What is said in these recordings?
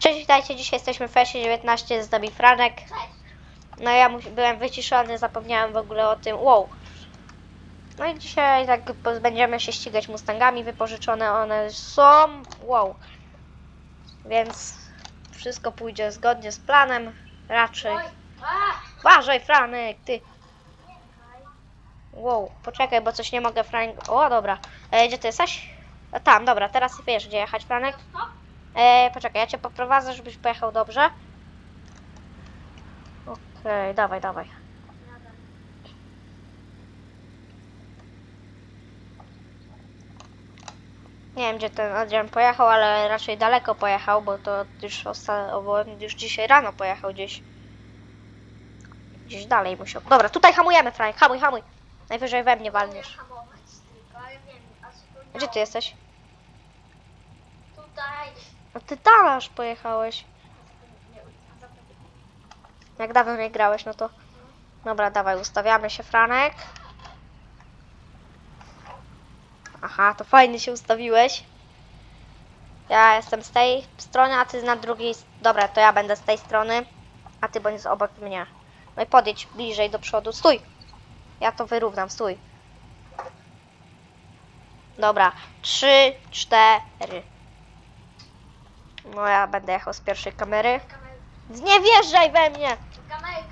Cześć, witajcie, dzisiaj jesteśmy w Fesie 19 z nami Franek. No ja byłem wyciszony, zapomniałem w ogóle o tym. Wow. No i dzisiaj tak będziemy się ścigać Mustangami, wypożyczone one są. Wow. Więc wszystko pójdzie zgodnie z planem. Raczej. Uważaj, Franek, ty. Wow, poczekaj, bo coś nie mogę, Franek. O, dobra. E, gdzie ty jesteś? A, tam, dobra, teraz wiesz, gdzie jechać, Franek. stop. E, poczekaj, ja cię poprowadzę, żebyś pojechał dobrze. Okej, dawaj, dawaj. Nie wiem, gdzie ten Adrian pojechał, ale raczej daleko pojechał, bo to już, już dzisiaj rano pojechał gdzieś. Gdzieś dalej musiał. Dobra, tutaj hamujemy, Franek, hamuj, hamuj. Najwyżej we mnie walniesz. Gdzie ty jesteś? Tutaj. No ty tam aż pojechałeś. A Jak dawno nie grałeś, no to... Dobra, dawaj, ustawiamy się, Franek. Aha, to fajnie się ustawiłeś. Ja jestem z tej strony, a ty na drugiej... Dobra, to ja będę z tej strony, a ty bądź obok mnie. No i podejdź bliżej do przodu. Stój! Ja to wyrównam, stój. Dobra, trzy, cztery. No ja będę jechał z pierwszej kamery. Kamer- Nie wjeżdżaj we mnie! Kamerka.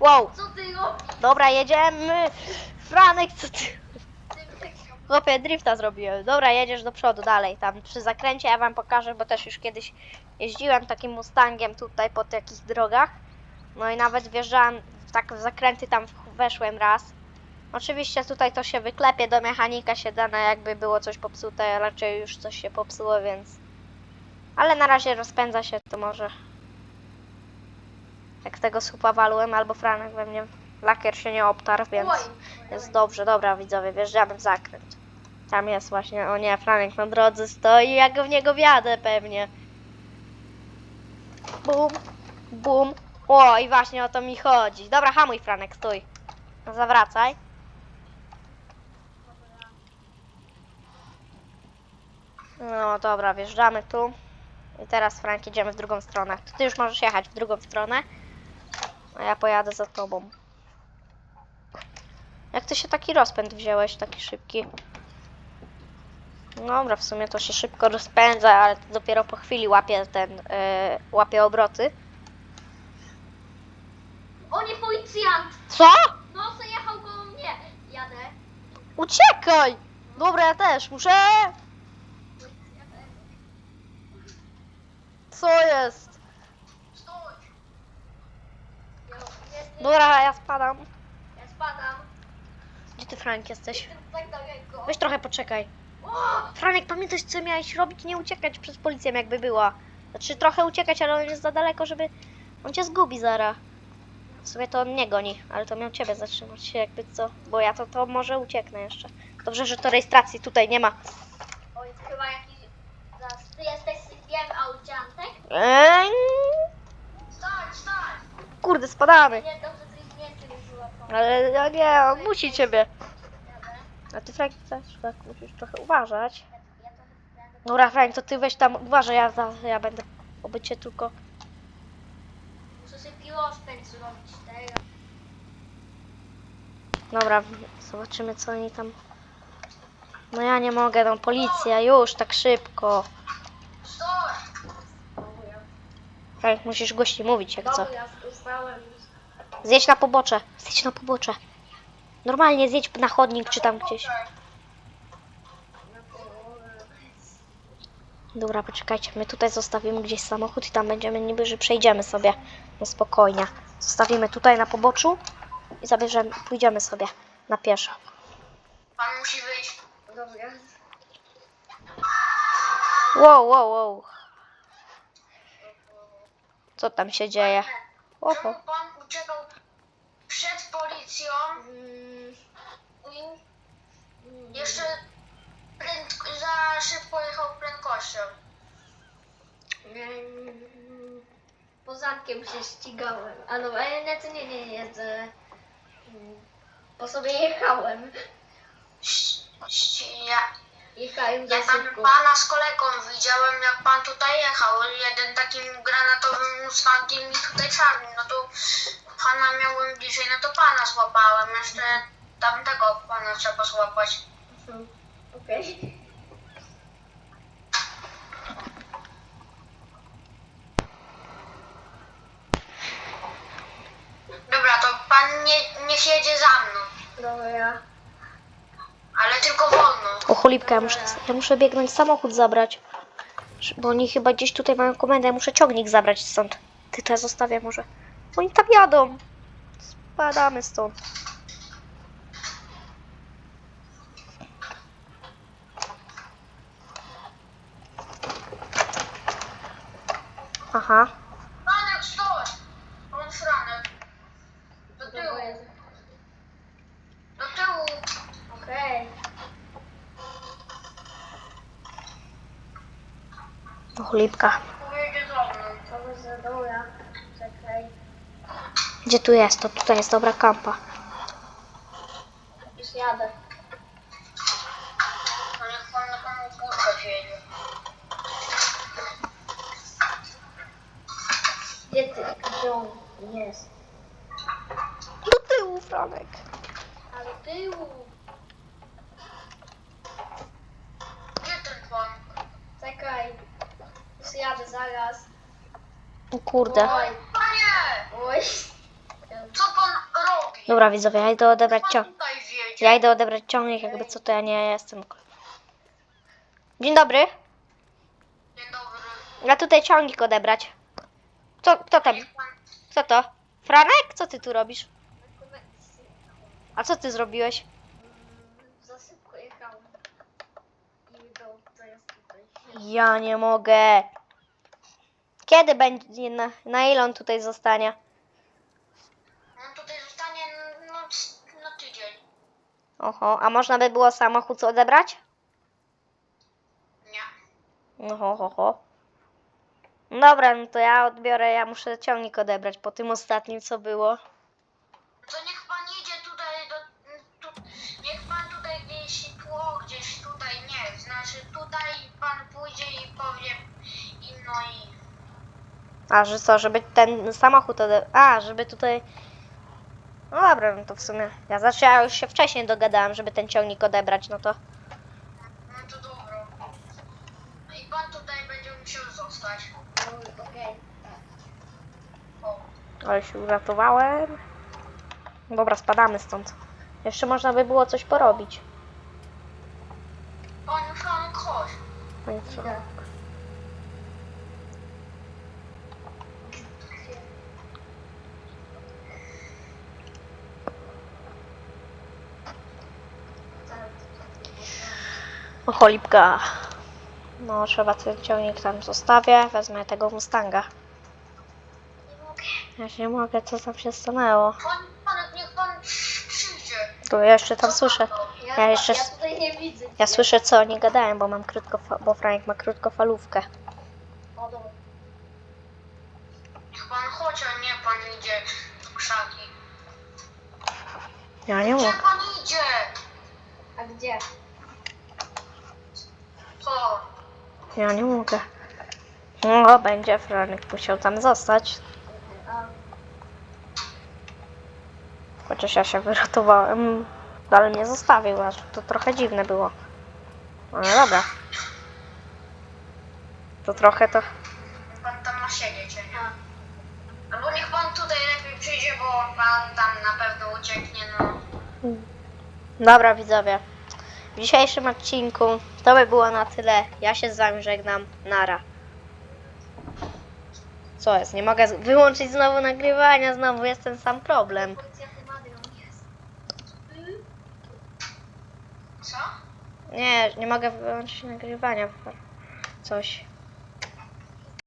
Wow, Co ty robisz? dobra, jedziemy. Franek, co ty? Chłopie, drifta zrobiłem. Dobra, jedziesz do przodu, dalej. Tam przy zakręcie ja wam pokażę, bo też już kiedyś jeździłem takim Mustangiem tutaj po takich drogach. No i nawet wjeżdżałem tak w zakręty, tam weszłem raz. Oczywiście tutaj to się wyklepie, do mechanika się da, na jakby było coś popsute, raczej już coś się popsuło, więc... Ale na razie rozpędza się, to może... Jak tego słupa walłem, albo Franek we mnie... Lakier się nie obtarł, więc... Jest dobrze, dobra widzowie, wjeżdżamy w zakręt. Tam jest właśnie, o nie, Franek na drodze stoi, jak w niego wjadę pewnie. Bum, bum. O, i właśnie o to mi chodzi. Dobra, hamuj Franek, stój. No, Zawracaj. No dobra, wjeżdżamy tu. I teraz Frank idziemy w drugą stronę. To ty już możesz jechać w drugą stronę. A ja pojadę za tobą. Jak ty się taki rozpęd wziąłeś, taki szybki? Dobra, w sumie to się szybko rozpędza, ale dopiero po chwili łapie ten, yy, łapie obroty. O nie, policjant! Co? No, zajechał koło mnie. Jadę. Uciekaj! Dobra, ja też muszę. Co jest? Dobra, ja spadam. ja spadam. Gdzie ty, Frank, jesteś? Weź trochę poczekaj. Franek, pamiętasz, co miałeś robić? Nie uciekać przed policją, jakby była. Znaczy, trochę uciekać, ale on jest za daleko, żeby... On cię zgubi zara. W sumie to on nie goni, ale to miał ciebie zatrzymać się, jakby co. Bo ja to, to może ucieknę jeszcze. Dobrze, że to rejestracji tutaj nie ma. O, jest chyba jakiś... Zaraz, ty jesteś wiem auciantek? Eee, Stać, stać! kurde, spadamy. Nie, dobrze. Ale ja nie, on musi ciebie. A ty, Frank, też tak musisz trochę uważać. Ja, to. Dobra, Frank, to ty weź tam, uważaj, ja, za- ja będę obycie tylko... Muszę sobie piłospęd zrobić teraz. Dobra, zobaczymy co oni tam. No ja nie mogę, no policja, już tak szybko. Tak, musisz głośniej mówić jak co. Dobra. Zjedź na pobocze, zjedź na pobocze. Normalnie zjedź na chodnik czy tam gdzieś. Dobra, poczekajcie, my tutaj zostawimy gdzieś samochód i tam będziemy niby, że przejdziemy sobie no spokojnie. Zostawimy tutaj na poboczu i zabierzemy, pójdziemy sobie na pieszo. Pan musi wyjść. Dobra. Wow, wow, wow. Co tam się dzieje? Oho. Pan uciekał przed policją? I jeszcze prędko, za szybko jechał prędkością. Poza się ścigałem. Ale nie, to nie, nie, nie. To, po sobie jechałem. Ja, Jechałem za Ja tam szybko. pana z kolegą widziałem, jak pan tutaj jechał. Jeden takim granatowym Mustangiem i tutaj czarnym. No to pana miałem bliżej, no to pana złapałem. Jeszcze tamtego pana trzeba złapać. Mhm. Okej. Dobra, to pan nie, niech jedzie za mną. Dobra. Ale tylko wolno. O cholipka, ja muszę, ja muszę biegnąć samochód zabrać. Bo oni chyba gdzieś tutaj mają komendę, ja muszę ciągnik zabrać stąd. Ty to ja zostawię może. Oni tam jadą. Spadamy stąd. Aha. Franek, stój! Pan Franek. Do tyłu, Dobra, jest. do tyłu. Okej. O cholipka. Pojedzie za mną. To będzie dobra. Czekaj. Gdzie tu jest? To tutaj jest dobra kampa. Już jadę. Niech pan na panu kurwa jedzie. Gdzie ty? Gdzie on jest? Do tyłu, Franek. A do tyłu. Gdzie ten pan? Czekaj. Już jadę zaraz. O kurde. Oj. Panie! Oj. Co pan robi? Dobra widzowie, ja idę odebrać ciąg. tutaj wiedzie. Ja idę odebrać ciągnik, jakby co to ja nie jestem. Dzień dobry. Dzień dobry. Ja tutaj ciągnik odebrać. Co, kto tam? Kto to? Franek? Co ty tu robisz? A co ty zrobiłeś? Za szybko jechałem. I do, to jest tutaj. Ja nie mogę. Kiedy będzie, na, na ile on tutaj zostanie? On tutaj zostanie no, na tydzień. Oho, a można by było samochód odebrać? Nie. No ho, ho, ho. Dobra, no to ja odbiorę, ja muszę ciągnik odebrać po tym ostatnim, co było. A, że co, żeby ten samochód ode... A, żeby tutaj... No dobra, no to w sumie... Ja znaczy ja już się wcześniej dogadałam, żeby ten ciągnik odebrać, no to... No to dobro. No i pan tutaj będzie musiał zostać. No, Okej. O. Ale się uratowałem. Dobra, spadamy stąd. Jeszcze można by było coś porobić. Panie Franek, chodź. No i cholipka. No, trzeba ten ciągnik tam zostawię. Wezmę tego Mustanga. Nie mogę. Ja się nie mogę, co tam się stanęło. Niech pan przyjdzie. Tu ja jeszcze tam słyszę. Ja jeszcze... ja tutaj nie widzę. Ja słyszę, co oni gadają, bo mam krótko... Bo Franek ma krótkofalówkę. O, dobra. Niech pan chodź, a nie pan idzie w krzaki. Ja nie Gdzie mogę. pan idzie? A gdzie? Ja nie mogę. No, będzie Franek musiał tam zostać. Chociaż ja się wyratowałem, ale mnie zostawił, aż to trochę dziwne było. Ale dobra. To trochę to... Niech pan tam ma siedzieć, nie? Albo niech pan tutaj lepiej przyjdzie, bo pan tam na pewno ucieknie, no. Dobra widzowie. W dzisiejszym odcinku to by było na tyle. Ja się z wami żegnam. Nara. Co jest? Nie mogę wyłączyć znowu nagrywania. Znowu jest ten sam problem. Co? Nie, nie mogę wyłączyć nagrywania. Coś.